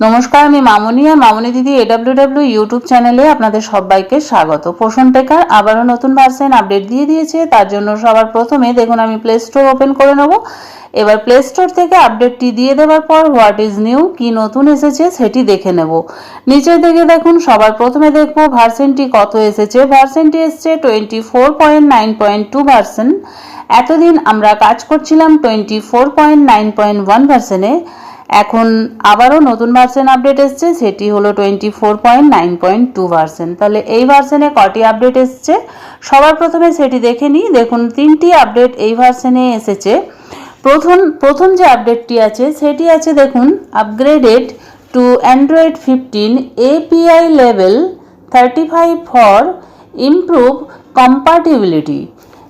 নমস্কার, আমি মামনি আর মামনি দিদি এডাব্লিউ ডাব্লিউ ইউটিউব চ্যানেলে আপনাদের সবাইকে স্বাগত। পোষণ টেকার আবারও নতুন ভার্সেন আপডেট দিয়ে দিয়েছে, তার জন্য সবার প্রথমে দেখুন আমি প্লে স্টোর ওপেন করে নেব। এবার প্লে স্টোর থেকে আপডেটটি দিয়ে দেওয়ার পর হোয়াট ইজ নিউ কি নতুন এসেছে সেটি দেখে নেব। নিচের দিকে দেখুন, সবার প্রথমে দেখব ভার্সেনটি কত এসেছে। ভার্সেনটি এসছে twenty four point nine point two version এতদিন আমরা কাজ করছিলাম twenty four point nine point one ভার্সনে এখন আবারও নতুন ভার্সন আপডেট এসছে, সেটি হলো twenty four point nine point two version তাহলে এই ভার্সনে কটি আপডেট এসছে? সবার প্রথমে সেটি দেখে নিই। দেখুন, তিনটি আপডেট এই ভার্সনে এসেছে। প্রথম প্রথম যে আপডেটটি আছে, সেটি আছে দেখুন upgraded to Android fifteen API level thirty five for improve compatibility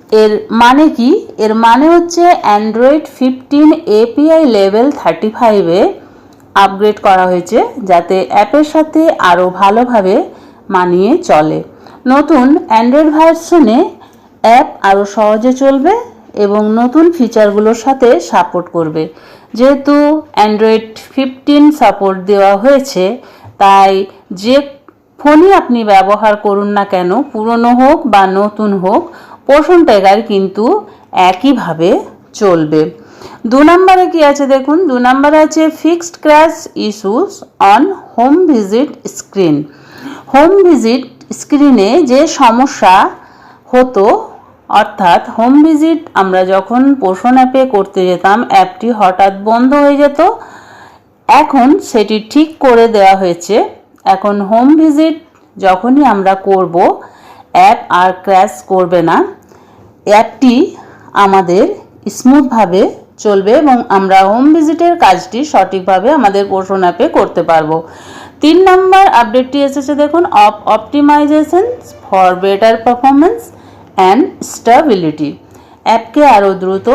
এর মানে কি? এর মানে হচ্ছে Android fifteen API level thirty ফাইভে আপগ্রেড করা হয়েছে, যাতে অ্যাপের সাথে আরও ভালোভাবে মানিয়ে চলে। নতুন অ্যান্ড্রয়েড ভার্সনে অ্যাপ আরও সহজে চলবে এবং নতুন ফিচারগুলোর সাথে সাপোর্ট করবে। যেহেতু অ্যান্ড্রয়েড ফিফটিন সাপোর্ট দেওয়া হয়েছে, তাই যে ফোনই আপনি ব্যবহার করুন না কেন, পুরনো হোক বা নতুন হোক পোষণ ট্যাগার কিন্তু একইভাবে চলবে। দু নম্বরে কি আছে দেখুন? দু নম্বরে আছে fixed crash issues on home visit screen home visit স্ক্রিনে যে সমস্যা হতো, অর্থাৎ হোম ভিজিট আমরা যখন পোষণ অ্যাপে করতে যেতাম, অ্যাপটি হঠাৎ বন্ধ হয়ে যেত। এখন সেটি ঠিক করে দেওয়া হয়েছে। এখন হোম ভিজিট যখনই আমরা করব অ্যাপ আর ক্র্যাশ করবে না। অ্যাপটি আমাদের স্মুথভাবে চলবে এবং আমরা হোম ভিজিটের কাজটি সঠিকভাবে আমাদের পোষণ অ্যাপে করতে পারব। তিন নম্বর আপডেটটি এসেছে দেখুন op optimization for better performance and stability অ্যাপকে আরও দ্রুত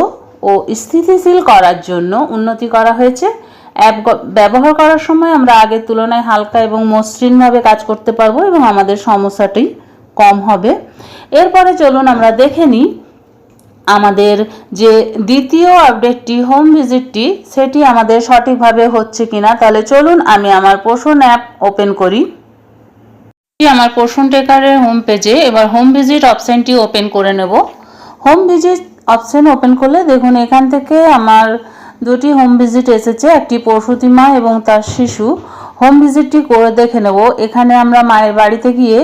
ও স্থিতিশীল করার জন্য উন্নতি করা হয়েছে। অ্যাপ ব্যবহার করার সময় আমরা আগের তুলনায় হালকা এবং মসৃণভাবে কাজ করতে পারব এবং আমাদের সমস্যাটি কম হবে। এরপরে চলুন আমরা দেখে নিই আমাদের যে দ্বিতীয় আপডেটটি হোম ভিজিটটি সেটি আমাদের সঠিকভাবে হচ্ছে কিনা। তাহলে চলুন আমি আমার পোষণ অ্যাপ ওপেন করি। আমার পোষণ টেকারের হোম পেজে এবার হোম ভিজিট অপশানটি ওপেন করে নেব। হোম ভিজিট অপশান ওপেন করলে দেখুন এখান থেকে আমার দুটি হোম ভিজিট এসেছে, একটি প্রসূতি মা এবং তার শিশু। হোম ভিজিটটি করে দেখে নেব। এখানে আমরা মায়ের বাড়িতে গিয়ে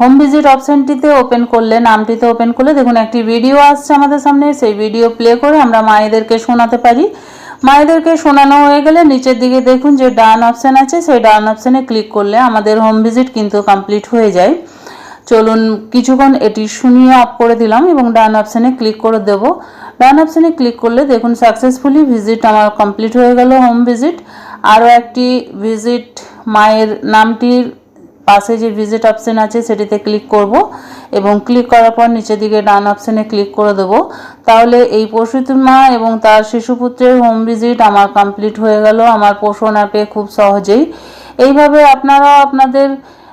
হোম ভিজিট অপশানটিতে ওপেন করলে, নামটিতে ওপেন করলে, দেখুন একটি ভিডিও আসছে আমাদের সামনে, সেই ভিডিও প্লে করে আমরা মায়েদেরকে শোনাতে পারি। মায়েদেরকে শোনানো হয়ে গেলে নিচের দিকে দেখুন যে ডান অপশান আছে, সেই ডান অপশানে ক্লিক করলে আমাদের হোম ভিজিট কিন্তু কমপ্লিট হয়ে যায়। চলুন কিছুক্ষণ এটি শুনিয়ে অফ করে দিলাম এবং ডান অপশানে ক্লিক করে দেব। ডান অপশানে ক্লিক করলে দেখুন সাকসেসফুলি ভিজিট আমার কমপ্লিট হয়ে গেল হোম ভিজিট আরও একটি ভিজিট মায়ের নামটির পাশে যে ভিজিট অপশান আছে সেটিতে ক্লিক করব এবং ক্লিক করার পর নিচের দিকে ডান অপশানে ক্লিক করে দেবো। তাহলে এই মা এবং তার শিশুপুত্রের হোম ভিজিট আমার কমপ্লিট হয়ে গেল। আমার পোষণ অ্যাপে খুব সহজেই। এইভাবে আপনারা আপনাদের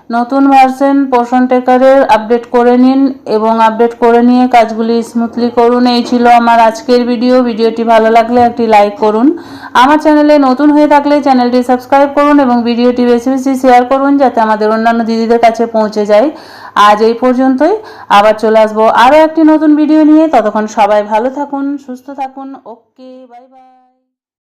নতুন ভার্সন পোষণ টেকারের আপডেট করে নিন এবং আপডেট করে নিয়ে কাজগুলি স্মুথলি করুন। এই ছিল আমার আজকের ভিডিও ভিডিওটি ভালো লাগলে একটি লাইক করুন। আমার চ্যানেলে নতুন হয়ে থাকলে চ্যানেলটি সাবস্ক্রাইব করুন এবং ভিডিওটি বেশি বেশি শেয়ার করুন যাতে আমাদের অন্যান্য দিদিদের কাছে পৌঁছে যায়। আজ এই পর্যন্তই। আবার চলে আসব আরও একটি নতুন ভিডিও নিয়ে। ততক্ষণ সবাই ভালো থাকুন, সুস্থ থাকুন। Okay bye bye